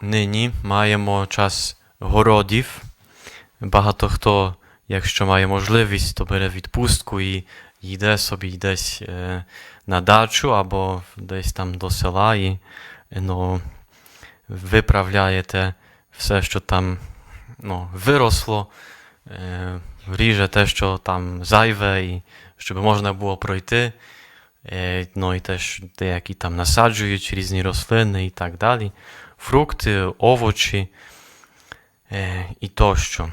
нині маємо час городів. Багато хто, якщо має можливість, то бере відпустку і йде собі десь е, на дачу або десь там до села і ну, виправляєте все, що там ну, виросло, е, ріже те, що там зайве, і щоб можна було пройти. Ну і теж деякі там насаджують різні рослини і так далі. Фрукти, овочі і тощо.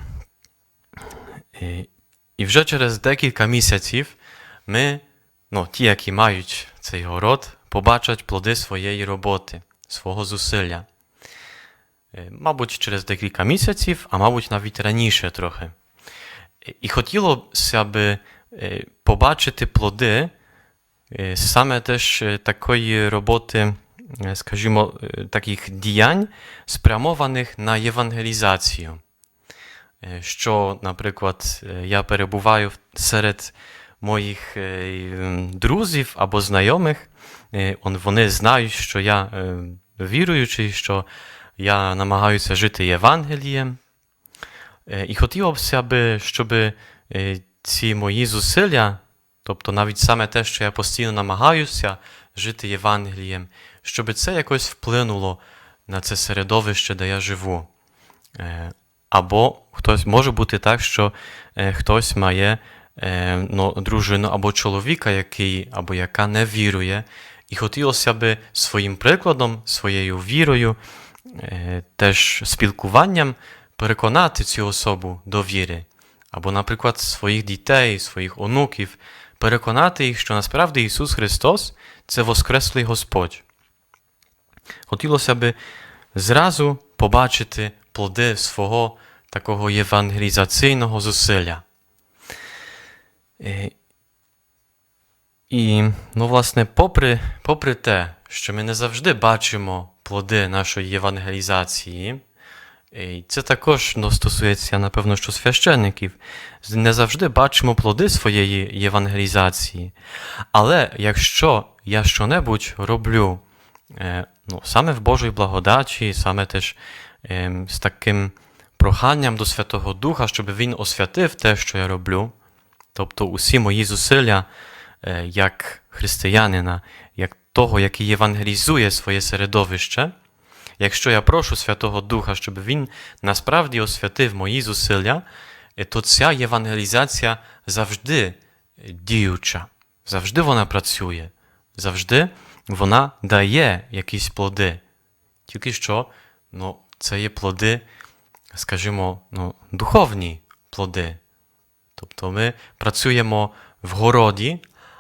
І вже через декілька місяців ми, ну, ті, які мають цей город, побачать плоди своєї роботи, свого зусилля. Мабуть, через декілька місяців, а мабуть, навіть раніше трохи. І хотілося б побачити плоди саме теж е, такої роботи, е, скажімо, е, таких діянь, спрямованих на євангелізацію. Е, Що, наприклад, е, я перебуваю серед моїх е, друзів або знайомих, е, вони знають, що я е, віруючий, що я намагаюся жити Євангелієм. Е, І хотілося б, щоб е, ці мої зусилля, тобто навіть саме те, що я постійно намагаюся жити Євангелієм, щоб це якось вплинуло на це середовище, де я живу. Е, Або хтось може бути так, що е, хтось має е, ну, дружину або чоловіка, який або яка не вірує, і хотілося б своїм прикладом, своєю вірою, теж спілкуванням переконати цю особу до віри. Або, наприклад, своїх дітей, своїх онуків, переконати їх, що насправді Ісус Христос це Воскреслий Господь. Хотілося б зразу побачити плоди свого такого євангелізаційного зусилля. Е, І, ну, власне, попри, попри те, що ми не завжди бачимо плоди нашої євангелізації, це також ну, стосується, напевно, що священників, не завжди бачимо плоди своєї євангелізації. Але якщо я щонебудь роблю е, ну, саме в Божій благодаті, саме теж ем, з таким проханням до Святого Духа, щоб Він освятив те, що я роблю, тобто усі мої зусилля е, як християнина, як того, який євангелізує своє середовище, якщо я прошу Святого Духа, щоб Він насправді освятив мої зусилля, е, то ця євангелізація завжди е, діюча, завжди вона працює, завжди вона дає якісь плоди. Тільки що ну, це є плоди, скажімо, ну, духовні плоди. Тобто ми працюємо в городі,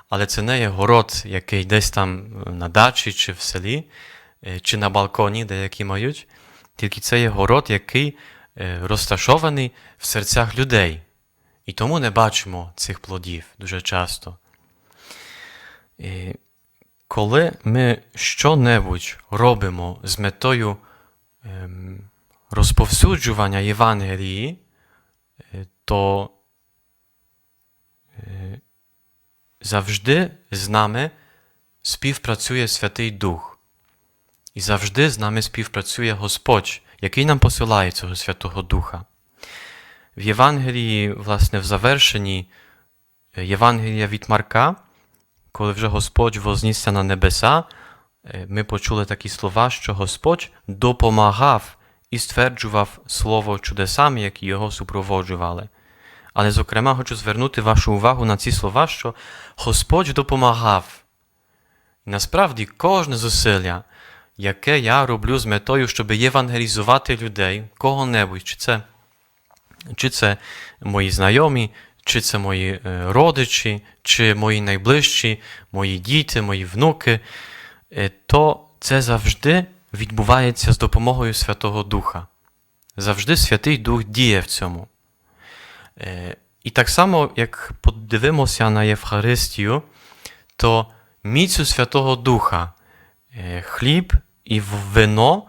але це не є город, який десь там е, на дачі чи в селі, чи на балконі, деякі мають. Тільки це є город, який е, розташований в серцях людей. І тому не бачимо цих плодів дуже часто. Коли ми що-небудь робимо з метою ем, розповсюджування Євангелії, е, то е, завжди з нами співпрацює Святий Дух. І завжди з нами співпрацює Господь, який нам посилає цього Святого Духа. В Євангелії, власне, в завершенні е, Євангелія від Марка, коли вже Господь вознісся на небеса, е, ми почули такі слова, що Господь допомагав і стверджував слово чудесами, які його супроводжували. Але, зокрема, хочу звернути вашу увагу на ці слова, що Господь допомагав. І насправді кожне зусилля, яке я роблю з метою, щоб євангелізувати людей, кого-небудь, чи це, чи це мої знайомі, чи це мої е, родичі, чи мої найближчі, мої діти, мої внуки, е, то це завжди відбувається з допомогою Святого Духа. Завжди Святий Дух діє в цьому. Е, І так само, як подивимося на Євхаристію, то міцю Святого Духа хліб і вино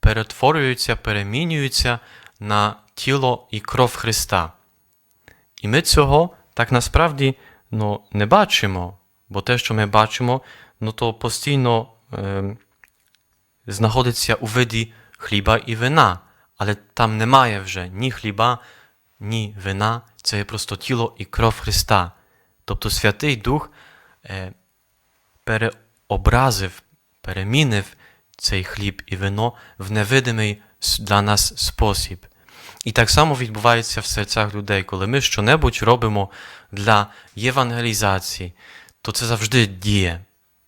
перетворюються, перемінюються на тіло і кров Христа. І ми цього так насправді ну, не бачимо, бо те, що ми бачимо, ну, то постійно е, знаходиться у виді хліба і вина. Але там немає вже ні хліба, ні вина. Це є просто тіло і кров Христа. Тобто Святий Дух е, переобразив, перемінив цей хліб і вино в невидимий для нас спосіб. І так само відбувається в серцях людей, коли ми щонебудь робимо для євангелізації, то це завжди діє.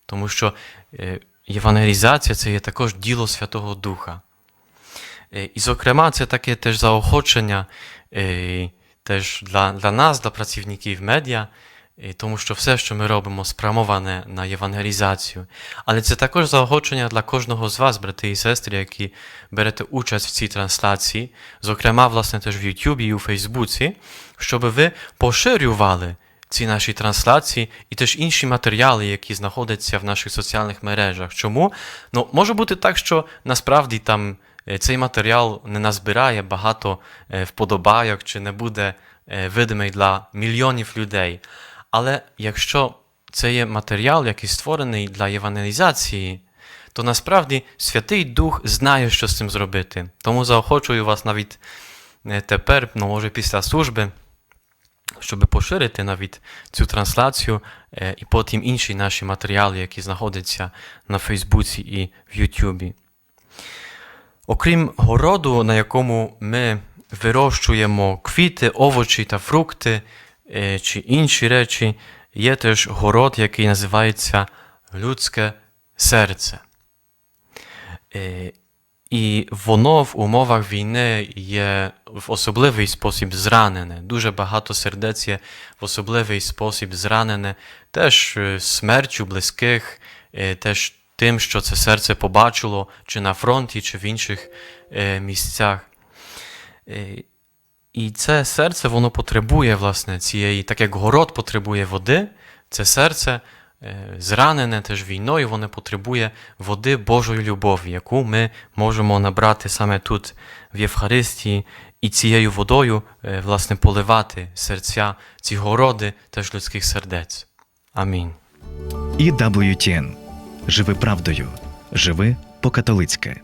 Тому що е, євангелізація це є також діло Святого Духа. Е, І, зокрема, це таке теж заохочення е, теж для, для нас, для працівників медіа, тому що все, що ми робимо, спрямоване на євангелізацію. Але це також заохочення для кожного з вас, брати і сестри, які берете участь в цій трансляції, зокрема, власне, теж в Ютубі і у Фейсбуці, щоб ви поширювали ці наші трансляції і теж інші матеріали, які знаходяться в наших соціальних мережах. Чому? Ну, може бути так, що насправді там е, цей матеріал не назбирає багато е, вподобайок чи не буде е, видимий для мільйонів людей. Але якщо це є матеріал, який створений для євангелізації, то насправді Святий Дух знає, що з цим зробити. Тому заохочую вас навіть е, тепер, ну може після служби, щоб поширити навіть цю трансляцію е, і потім інші наші матеріали, які знаходяться на Фейсбуці і в Ютубі. Окрім городу, на якому ми вирощуємо квіти, овочі та фрукти чи інші речі, є теж город, який називається людське серце. Е, І воно в умовах війни є в особливий спосіб зранене. Дуже багато сердець є в особливий спосіб зранене, теж е, смертю близьких, е, теж тим, що це серце побачило чи на фронті, чи в інших е, місцях. І це серце воно потребує власне цієї, так як город потребує води, це серце е, зранене теж війною, воно потребує води Божої любові, яку ми можемо набрати саме тут, в Євхаристії, і цією водою е, власне поливати серця, ці городи теж людських сердець. Амінь. І WTN. Живи правдою. Живи по-католицьки.